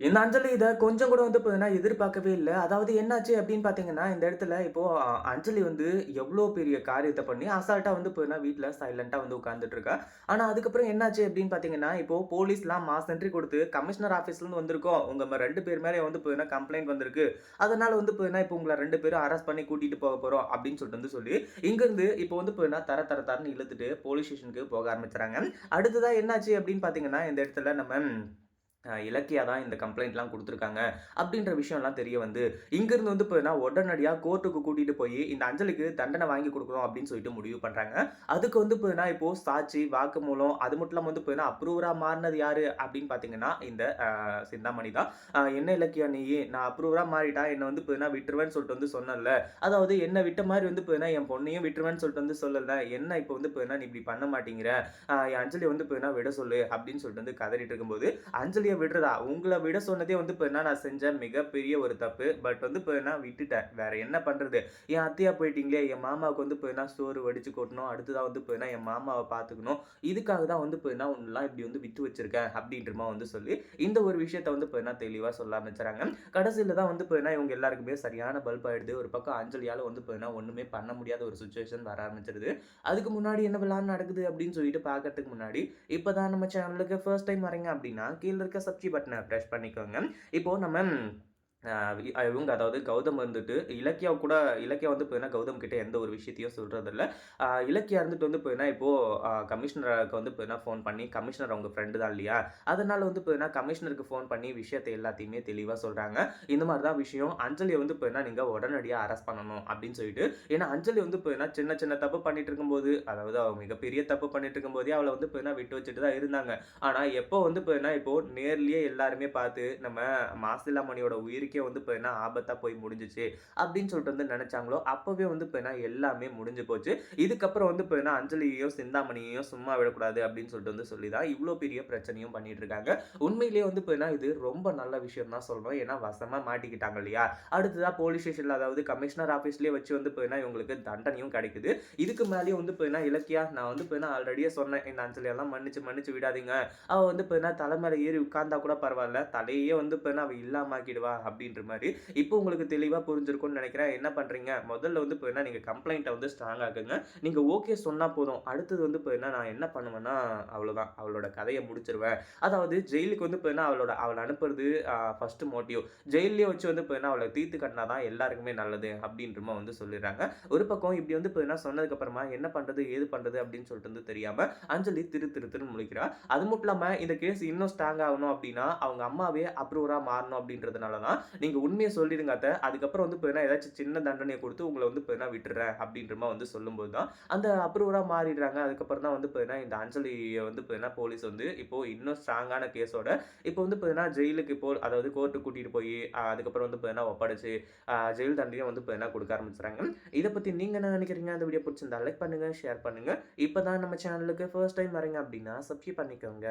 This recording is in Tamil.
இந்த அஞ்சலி இதை கொஞ்சம் கூட வந்து பார்த்தீங்கன்னா எதிர்பார்க்கவே இல்லை அதாவது என்னாச்சு அப்படின்னு பார்த்தீங்கன்னா, இந்த இடத்துல இப்போ அஞ்சலி வந்து எவ்வளோ பெரிய காரியத்தை பண்ணி அசால்ட்டாக வந்து பார்த்தீங்கன்னா, வீட்டில் சைலண்டாக வந்து உட்காந்துட்டு இருக்கா. ஆனால் அதுக்கப்புறம் என்னாச்சு அப்படின்னு பார்த்தீங்கன்னா, இப்போ போலீஸ்லாம் மாஸ் என்ட்ரி கொடுத்து கமிஷனர் ஆஃபீஸ்லேருந்து வந்திருக்கோம். உங்கள் ரெண்டு பேர் மேலே வந்து பார்த்தீங்கன்னா கம்ப்ளைண்ட் வந்திருக்கு. அதனால வந்து பார்த்தீங்கன்னா, இப்போ உங்களை ரெண்டு பேரும் அரெஸ்ட் பண்ணி கூட்டிகிட்டு போக போகிறோம் அப்படின்னு சொல்லிட்டு வந்து சொல்லி, இங்கேருந்து இப்போ வந்து பார்த்தீங்கன்னா, தர தர தரன்னு இழுத்துட்டு போலீஸ் ஸ்டேஷனுக்கு போக ஆரம்பிச்சுறாங்க. அடுத்ததாக என்னாச்சு அப்படின்னு பார்த்தீங்கன்னா, இந்த இடத்துல நம்ம இலக்கியா தான் இந்த கம்ப்ளைண்ட்லாம் கொடுத்துருக்காங்க அப்படின்ற விஷயம்லாம் தெரிய வந்து, இங்கேருந்து வந்து பார்த்தீங்கன்னா, உடனடியாக கோர்ட்டுக்கு கூட்டிகிட்டு போய் இந்த அஞ்சலிக்கு தண்டனை வாங்கி கொடுக்கணும் அப்படின்னு சொல்லிட்டு முடிவு பண்ணுறாங்க அதுக்கு வந்து பார்த்தீங்கன்னா, இப்போ சாட்சி, வாக்குமூலம் அது மட்டும் இல்லாமல் வந்து பார்த்தீங்கன்னா, அப்ரூவராக மாறினது யார் அப்படின்னு பார்த்தீங்கன்னா, இந்த சிந்தாமணி தான். "என்ன இலக்கியம் நீ நான் அப்ரூவராக மாறிட்டா என்னை வந்து இப்போ விட்டுருவேன்னு சொல்லிட்டு வந்து சொன்னல அதாவது என்ன விட்ட மாதிரி வந்து இப்போ என் பொண்ணையும் விட்டுருவேன்னு சொல்லிட்டு வந்து சொல்லல. என்ன இப்போ வந்து இப்போ நீ இப்படி பண்ண மாட்டேங்கிற. என் அஞ்சலிய வந்து இப்போ விட சொல்லு" அப்படின்னு சொல்லிட்டு வந்து கதறிட்டு இருக்கும்போது, அஞ்சலியை விடுறதா? உங்களை விட சொன்னதே வந்து பார்த்தீங்கன்னா, நான் செஞ்ச மிகப்பெரிய ஒரு தப்பு. பட் வந்து இப்போ நான் விட்டுட்டேன். வேற என்ன பண்ணுறது என் அத்தையா போயிட்டீங்களே, என் மாமாவுக்கு வந்து பார்த்தீங்கன்னா சோறு வடிச்சு கொட்டணும். அடுத்ததாக வந்து பார்த்தீங்கன்னா, என் மாமாவை பார்த்துக்கணும். இதுக்காக தான் வந்து இப்போ என்ன உன்னலாம் இப்படி வந்து விட்டு வச்சிருக்கேன் அப்படின்றமா வந்து சொல்லி, இந்த ஒரு விஷயத்த வந்து இப்போ என்ன தெளிவாக சொல்ல ஆரம்பிச்சுறாங்க. கடைசியில் தான் வந்து என்ன இவங்க எல்லாருக்குமே சரியான பல்ப் ஆயிடுது. ஒரு பக்கம் அஞ்சலியால் வந்து போய்னா ஒன்றுமே பண்ண முடியாத ஒரு சுச்சுவேஷன் வர ஆரம்பிச்சிருது அதுக்கு முன்னாடி என்ன என்னவெல்லாம் நடக்குது அப்படின்னு சொல்லிட்டு பார்க்கறதுக்கு முன்னாடி, இப்போ தான் நம்ம சேனலுக்கு ஃபர்ஸ்ட் டைம் வரீங்க அப்படின்னா, கீழே இருக்க சப்ஜி பட்டனை ப்ரெஷ் பண்ணிக்கோங்க. இப்போ நம்ம இவங்க அதாவது கௌதம் வந்துட்டு இலக்கியா கூட இலக்கியா வந்து போயின்னா கௌதம் கிட்டே எந்த ஒரு விஷயத்தையும் சொல்கிறதில்ல அ இலக்கியா இருந்துட்டு வந்து போயின்னா இப்போது கமிஷனருக்கு வந்து போயின்னா ஃபோன் பண்ணி, கமிஷனர் அவங்க ஃப்ரெண்டு தான் இல்லையா? அதனால வந்து போயின்னா கமிஷனருக்கு ஃபோன் பண்ணி விஷயத்த எல்லாத்தையுமே தெளிவாக சொல்கிறாங்க இந்த மாதிரி தான் விஷயம். அஞ்சலியை வந்து போயின்னா நீங்கள் உடனடியாக அரெஸ்ட் பண்ணணும் அப்படின்னு சொல்லிட்டு. ஏன்னா அஞ்சலி வந்து பார்த்தீங்கன்னா, சின்ன சின்ன தப்பு பண்ணிட்டு இருக்கும்போது, அதாவது அவங்க மிகப்பெரிய தப்பு பண்ணிட்டு இருக்கும்போதே அவளை வந்து பார்த்தீங்கன்னா, விட்டு வச்சுட்டு தான் இருந்தாங்க. ஆனால் எப்போ வந்து போயின்னா இப்போது நேர்லேயே எல்லாருமே பார்த்து, நம்ம மாசிலாமணியோட உயிருக்கே வந்து என்ன ஆபத்தாக போய் முடிஞ்சிச்சு அப்படின்னு சொல்லிட்டு வந்து நினச்சாங்களோ அப்போவே வந்து இப்போ என்ன எல்லாமே முடிஞ்சு போச்சு. இதுக்கப்புறம் வந்து இப்போ என்ன அஞ்சலியையும், சிந்தாமணியையும் சும்மா விடக்கூடாது அப்படின்னு சொல்லிட்டு வந்து சொல்லி தான் இவ்வளோ பெரிய பிரச்சனையும் பண்ணிட்டு இருக்காங்க. உண்மையிலேயே வந்து பார்த்தீங்கன்னா, இது ரொம்ப நல்ல விஷயம் தான் சொல்லணும். ஏன்னா வசமாக மாட்டிக்கிட்டாங்க இல்லையா? அடுத்ததாக போலீஸ் ஸ்டேஷனில் அதாவது கமிஷனர் ஆஃபீஸ்லேயே வச்சு வந்து பார்த்தீங்கன்னா, இவங்களுக்கு தண்டனையும் கிடைக்குது. இதுக்கு மேலேயும் வந்து இப்போ என்ன இலக்கியா நான் வந்து இப்போ என்ன ஆல்ரெடியே சொன்னேன். இந்த அஞ்சலியெல்லாம் மன்னிச்சு மன்னிச்சு விடாதீங்க. அவள் வந்து இப்போ என்ன தலை மேலே ஏறி உட்கார்ந்தா கூட பரவாயில்ல தலையே வந்து இப்போ என்ன அவள் இல்லாம ஆக்கிடுவா அப்படின்ற மாதிரி இப்போ உங்களுக்கு தெளிவாக புரிஞ்சிருக்கும்னு நினைக்கிறேன் என்ன பண்ணுறீங்க முதல்ல வந்து இப்போ என்ன நீங்கள் கம்ப்ளைண்ட்டை வந்து ஸ்ட்ராங் ஆக்குங்க. நீங்கள் ஓகே சொன்னால் போதும். அடுத்தது வந்து இப்போ என்ன நான் என்ன பண்ணுவேன்னா, அவ்வளோதான். அவளோட கதையை முடிச்சிருவேன் அதாவது ஜெயிலுக்கு வந்து இப்போ என்ன அவளோட அவளை அனுப்புறது ஃபஸ்ட்டு மோட்டிவ். ஜெயிலே வச்சு வந்து இப்போ என்ன அவளை தீர்த்து கட்டினா தான் எல்லாருக்குமே நல்லது அப்படின்றமா வந்து சொல்லிடுறாங்க. ஒரு பக்கம் இப்படி வந்து இப்போ என்ன சொன்னதுக்கப்புறமா என்ன பண்ணுறது ஏது பண்ணுறது அப்படின்னு சொல்லிட்டு வந்து தெரியாமல் அஞ்சலி திரு திரு திருன்னு முழிக்கிறா. அது மட்டும் இல்லாமல் இந்த கேஸ் இன்னும் ஸ்ட்ராங் ஆகணும் அப்படின்னா, அவங்க அம்மாவே அப்ரூவராக மாறணும் அப்படின்றதுனால தான், நீங்க உண்மையை சொல்லிடுங்க அத்த. அதுக்கப்புறம் வந்து பார்த்தீங்கன்னா, ஏதாச்சும் சின்ன தண்டனையை கொடுத்து உங்களை வந்து பார்த்தீங்கன்னா விட்டுர்றேன் அப்படின்ற அப்படின்றமா வந்து சொல்லும்போது தான், அந்த அப்ரூவராக மாறிடுறாங்க. அதுக்கப்புறம் தான் வந்து பார்த்தீங்கன்னா, இந்த அஞ்சலியை வந்து பார்த்தீங்கன்னா, போலீஸ் வந்து இப்போ இன்னும் ஸ்ட்ராங்கான கேஸோட இப்போ வந்து பார்த்தீங்கன்னா, ஜெயிலுக்கு இப்போ அதாவது கோர்ட்டு கூட்டிட்டு போய் அதுக்கப்புறம் வந்து பார்த்தீங்கன்னா, ஒப்படைச்சு ஜெயில் தண்டனையும் வந்து பார்த்தீங்கன்னா கொடுக்க ஆரம்பிச்சுறாங்க. இதை பற்றி நீங்கள் என்ன நினைக்கிறீங்க அந்த வீடியோ பிடிச்சிருந்தா லைக் பண்ணுங்கள் ஷேர் பண்ணுங்கள் இப்போ தான் நம்ம சேனலுக்கு ஃபர்ஸ்ட் டைம் வரீங்க அப்படின்னா, சப்ஸ்கிரைப் பண்ணிக்கோங்க.